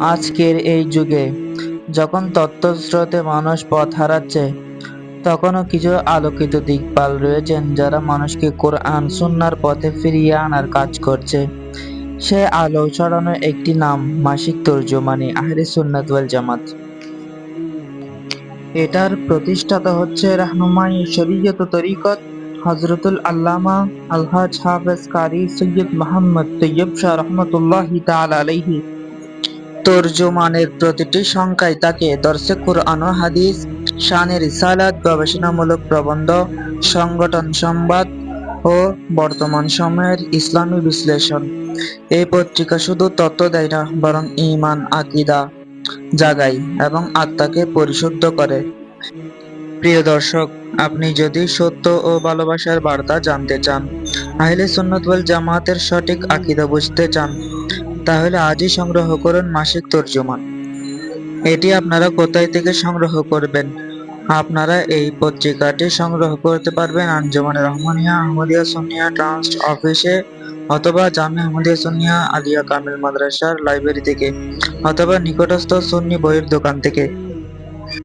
আজকের এই যুগে, যখন তথ্যস্রোতে মানুষ পথ হারাচ্ছে, তখনও কিছু আলোকিত দিকপাল রয়েছেন যারা মানুষকে কোরআন, সুন্নার পথে ফিরিয়ে আনার কাজ করছে। সে আলো ছড়ানোর একটি নাম, মাসিক তর্জমানি, আহলে সুন্নাত জামাত। এটার প্রতিষ্ঠাতা হচ্ছে রাহনুমাই শরীয়ত তরিকত হজরতুল আল্লামা আলহাজ হাফেজ কারি সৈয়দ মোহাম্মদ তৈয়ব শাহ রহমতুল্লাহি তাআলা আলাইহি। তর্জমানের প্রতিটি সংখ্যায় তাকে দর্শে কুরআন ও হাদিস শানে রিসালাত, গবেষণামূলক প্রবন্ধ, সংগঠন সংবাদ ও বর্তমান সময়ের ইসলামী বিশ্লেষণ। এই পত্রিকা শুধু তথ্য দেয় না, বরং ঈমান, আকিদা জাগায় এবং আত্মাকে পরিশুদ্ধ করে। প্রিয় দর্শক, আপনি যদি সত্য ও ভালোবাসার বার্তা জানতে চান, আহলে সুন্নাত ওয়াল জামাতের সঠিক আকীদা বুঝতে চান তাহলে আজই সংগ্রহ করুন মাসিক তর্জমা। এটি আপনারা কোথায় থেকে সংগ্রহ করবেন? আপনারা এই পত্রিকাটি সংগ্রহ করতে পারবেন আঞ্জুমান রহমানিয়া, আহমদিয়া সুন্নিয়া ট্রাস্ট অফিসে অথবা জামে আহমদিয়া সুন্নিয়া আলিয়া কামিল মাদ্রাসার লাইব্রেরি থেকে, অথবা নিকটস্থ সুন্নি বইয়ের দোকান থেকে।